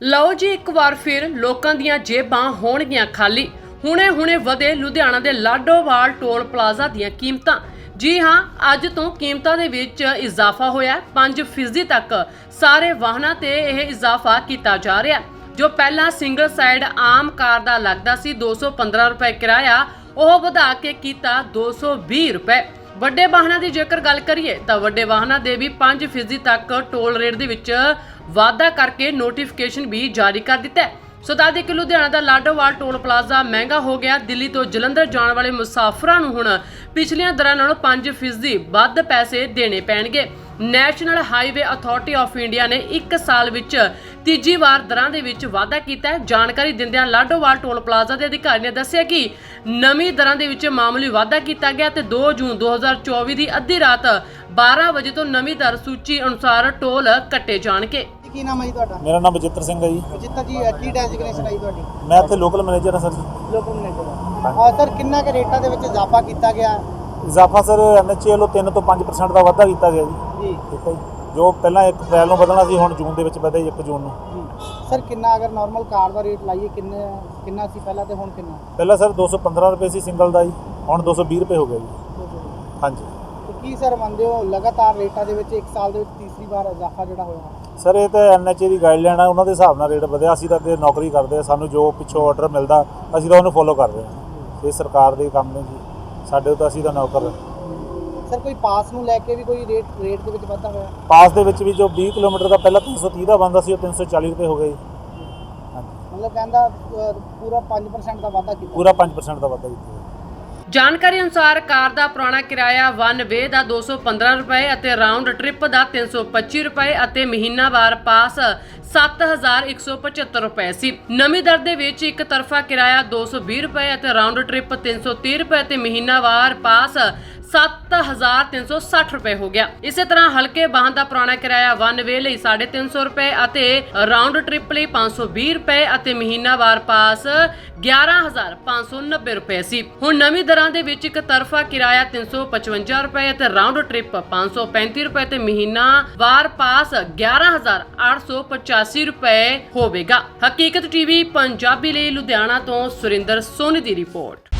ਲਓ ਜੀ, ਇੱਕ ਵਾਰ ਫਿਰ ਲੋਕਾਂ ਦੀਆਂ ਜੇਬਾਂ ਹੋਣਗੀਆਂ ਖਾਲੀ। ਹੁਣੇ-ਹੁਣੇ ਵਧੇ ਲੁਧਿਆਣਾ ਦੇ ਲਾਡੋਵਾਲ ਟੋਲ ਪਲਾਜ਼ਾ ਦੀਆਂ ਕੀਮਤਾਂ। ਜੀ ਹਾਂ, ਅੱਜ ਤੋਂ ਕੀਮਤਾਂ ਦੇ ਵਿੱਚ ਇਜ਼ਾਫਾ ਹੋਇਆ 5% ਤੱਕ ਸਾਰੇ ਵਾਹਨਾਂ ਤੇ ਇਹ ਇਜ਼ਾਫਾ ਕੀਤਾ ਜਾ ਰਿਹਾ ਜੋ ਪਹਿਲਾਂ ਸਿੰਗਲ ਸਾਈਡ ਆਮ ਕਾਰ ਦਾ ਲੱਗਦਾ ਸੀ 215 ਰੁਪਏ ਕਿਰਾਇਆ, ਉਹ ਵਧਾ ਕੇ ਕੀਤਾ 220 ਰੁਪਏ। ਵੱਡੇ ਵਾਹਨਾਂ ਦੀ ਜੇਕਰ ਗੱਲ ਕਰੀਏ ਤਾਂ ਵੱਡੇ ਵਾਹਨਾਂ ਦੇ ਵੀ 5% ਤੱਕ ਟੋਲ ਰੇਟ ਦੇ ਵਿੱਚ ਵਾਧਾ ਕਰਕੇ ਨੋਟੀਫਿਕੇਸ਼ਨ ਵੀ ਜਾਰੀ ਕਰ ਦਿੱਤਾ ਹੈ। ਸੋ ਦੱਸ ਕਿ ਲੁਧਿਆਣਾ ਦਾ ਲਾਡੋਵਾਲ ਟੋਲ ਪਲਾਜ਼ਾ ਮਹਿੰਗਾ ਹੋ ਗਿਆ। ਦਿੱਲੀ ਤੋਂ ਜਲੰਧਰ ਜਾਣ ਵਾਲੇ ਮੁਸਾਫਰਾਂ ਨੂੰ ਹੁਣ ਪਿਛਲੀਆਂ ਦਰਾਂ ਨਾਲੋਂ 5% ਵੱਧ ਪੈਸੇ ਦੇਣੇ ਪੈਣਗੇ। National highway authority of India ਨੇ 1 ਸਾਲ ਵਿੱਚ ਤੀਜੀ ਵਾਰ ਦਰਾਂ ਦੇ ਵਿੱਚ ਵਾਧਾ ਕੀਤਾ ਹੈ। ਜਾਣਕਾਰੀ ਦਿੰਦਿਆਂ ਲਾਡੋਵਾਲ ਟੋਲ ਪਲਾਜ਼ਾ ਦੇ ਅਧਿਕਾਰੀ ਨੇ ਦੱਸਿਆ ਕਿ ਨਵੀਂ ਦਰਾਂ ਦੇ ਵਿੱਚ ਮਾਮੂਲੀ ਵਾਧਾ ਕੀਤਾ ਗਿਆ ਤੇ 2 ਜੂਨ 2024 ਦੀ ਅੱਧੀ ਰਾਤ 12 ਵਜੇ ਤੋਂ ਨਵੀਂ ਦਰ ਸੂਚੀ ਅਨੁਸਾਰ ਟੋਲ ਕੱਟੇ ਜਾਣਗੇ। ਕੀ ਨਾਮ ਹੈ ਜੀ ਤੁਹਾਡਾ? ਮੇਰਾ ਨਾਮ ਬਜਿੱਤਰ ਸਿੰਘ ਹੈ ਜੀ। ਜਿੱਤਾ ਜੀ ਕੀ ਡੈਜ਼ਿਗਨੇਸ਼ਨ ਹੈ ਜੀ ਤੁਹਾਡੀ? ਮੈਂ ਇੱਥੇ ਲੋਕਲ ਮੈਨੇਜਰ ਹਾਂ ਸਰ ਲੋਕਲ ਮੈਨੇਜਰ ਹਾਂ। ਸਰ ਕਿੰਨਾ ਕੁ ਰੇਟਾਂ ਦੇ ਵਿੱਚ ਇਜ਼ਾਫਾ ਕੀਤਾ ਗਿਆ? ਇਜ਼ਾਫਾ ਸਰ ਐਨਐਚਏ ਵੱਲੋਂ 3 ਤੋਂ 5% ਦਾ ਵਾਧਾ ਕੀਤਾ ਗਿਆ ਜੀ। ਜੀ। ਠੀਕ ਹੈ ਜੀ। ਜੋ ਪਹਿਲਾਂ 1 ਅਪ੍ਰੈਲ ਨੂੰ ਵਧਣਾ ਸੀ ਹੁਣ ਜੂਨ ਦੇ ਵਿੱਚ ਵਧਿਆ ਜੀ 1 ਜੂਨ ਨੂੰ। ਸਰ ਕਿੰਨਾ ਅਗਰ ਨਾਰਮਲ ਕਾਰ ਦਾ ਰੇਟ ਲਾਈਏ ਕਿੰਨੇ ਕਿੰਨਾ ਸੀ ਪਹਿਲਾਂ ਤੇ ਹੁਣ ਕਿੰਨਾ? ਪਹਿਲਾਂ ਸਰ 215 ਰੁਪਏ ਸੀ ਸਿੰਗਲ ਦਾ ਜੀ ਹੁਣ 220 ਰੁਪਏ ਹੋ ਗਿਆ ਜੀ। ਹਾਂਜੀ। ਤੇ ਕੀ ਸਰ ਮੰਨਦੇ ਹੋ ਲਗਾਤਾਰ ਰੇਟਾਂ ਦੇ ਵਿੱਚ ਇੱਕ ਸਾਲ ਦੇ ਵਿੱਚ ਤੀਸਰੀ ਵਾਰ ਇਜ਼ਾਫਾ ਜਿਹੜਾ ਹੋਇਆ? ਸਰ ਇਹ ਤਾਂ ਐਨਐਚਏ ਦੀ ਗਾਈਡਲਾਈਨ ਆ ਉਹਨਾਂ ਦੇ ਹਿਸਾਬ ਨਾਲ ਰੇਟ ਵਧਿਆ। ਅਸੀਂ ਤਾਂ ਅੱਗੇ ਨੌਕਰੀ ਕਰਦੇ ਆ ਸਾਨੂੰ ਜੋ ਪਿੱਛੋਂ ਆਰਡਰ ਮਿਲਦਾ ਅਸੀਂ ਤਾਂ ਉਹਨੂੰ ਫੋਲੋ ਕਰ ਰਹੇ ਹਾਂ ਇਹ ਸਰਕਾਰ ਦੇ ਕੰਮ ਨੇ ਜੀ। ਸਾਡੇ ਤਾਂ ਅਸੀਂ ਤਾਂ ਨੌਕਰ ਸਰ ਕੋਈ ਪਾਸ ਨੂੰ ਲੈ ਕੇ ਵੀ ਕੋਈ ਰੇਟ ਰੇਟ ਦੇ ਵਿੱਚ ਵਾਧਾ ਹੋਇਆ? ਪਾਸ ਦੇ ਵਿੱਚ ਵੀ ਜੋ 20 ਕਿਲੋਮੀਟਰ ਦਾ ਪਹਿਲਾਂ 330 ਦਾ ਬੰਦਾ ਸੀ ਉਹ 340 ਰੁਪਏ ਹੋ ਗਿਆ ਜੀ। ਮਤਲਬ ਕਹਿੰਦਾ ਅ, ਪੂਰਾ 5% ਦਾ ਵਾਧਾ ਕੀਤਾ। ਪੂਰਾ 5% ਦਾ ਵਾਧਾ ਕੀਤਾ। ਜੀ ਜਾਣਕਾਰੀ ਅਨੁਸਾਰ ਕਾਰ ਦਾ ਪੁਰਾਣਾ ਕਿਰਾਇਆ ਵਨ ਵੇ ਦਾ 215 ਰੁਪਏ ਅਤੇ ਰਾਉਂਡ ਟ੍ਰਿਪ ਦਾ 325 ਰੁਪਏ ਅਤੇ ਮਹੀਨਾਵਾਰ ਪਾਸ 7175 ਰੁਪਏ ਸੀ। ਨਵੀਂ ਦਰ ਦੇ ਵਿੱਚ ਇੱਕ ਤਰਫਾ ਕਿਰਾਇਆ 220 ਰੁਪਏ ਅਤੇ ਰਾਉਂਡ ਟ੍ਰਿਪ 330 ਰੁਪਏ ਅਤੇ ਮਹੀਨਾਵਾਰ ਪਾਸ 7360 ਰੁਪਏ ਹੋ ਗਿਆ। ਇਸੇ ਤਰ੍ਹਾਂ ਹਲਕੇ ਵਾਹਨ ਦਾ ਪੁਰਾਣਾ ਕਿਰਾਇਆ ਵਨ ਵੇ ਲਈ 350 ਰੁਪਏ ਅਤੇ ਰਾਉਂਡ ਟ੍ਰਿਪ ਲਈ 520 ਰੁਪਏ ਅਤੇ ਮਹੀਨਾਵਾਰ ਪਾਸ 11590 ਰੁਪਏ ਸੀ। ਹੁਣ ਨਵੀਂ ਦਰਾਂ ਦੇ ਵਿੱਚ ਇੱਕ ਤਰਫਾ ਕਿਰਾਇਆ 355 ਰੁਪਏ ਅਤੇ ਰਾਉਂਡ ਟ੍ਰਿਪ 535 ਰੁਪਏ ਤੇ ਮਹੀਨਾਵਾਰ ਪਾਸ 11885 ਰੁਪਏ ਹੋਵੇਗਾ। ਹਕੀਕਤ ਟੀਵੀ, ਪੰਜਾਬੀ ਲਈ ਲੁਧਿਆਣਾ ਤੋਂ ਸੁਰਿੰਦਰ ਸੋਨੀ ਦੀ ਰਿਪੋਰਟ।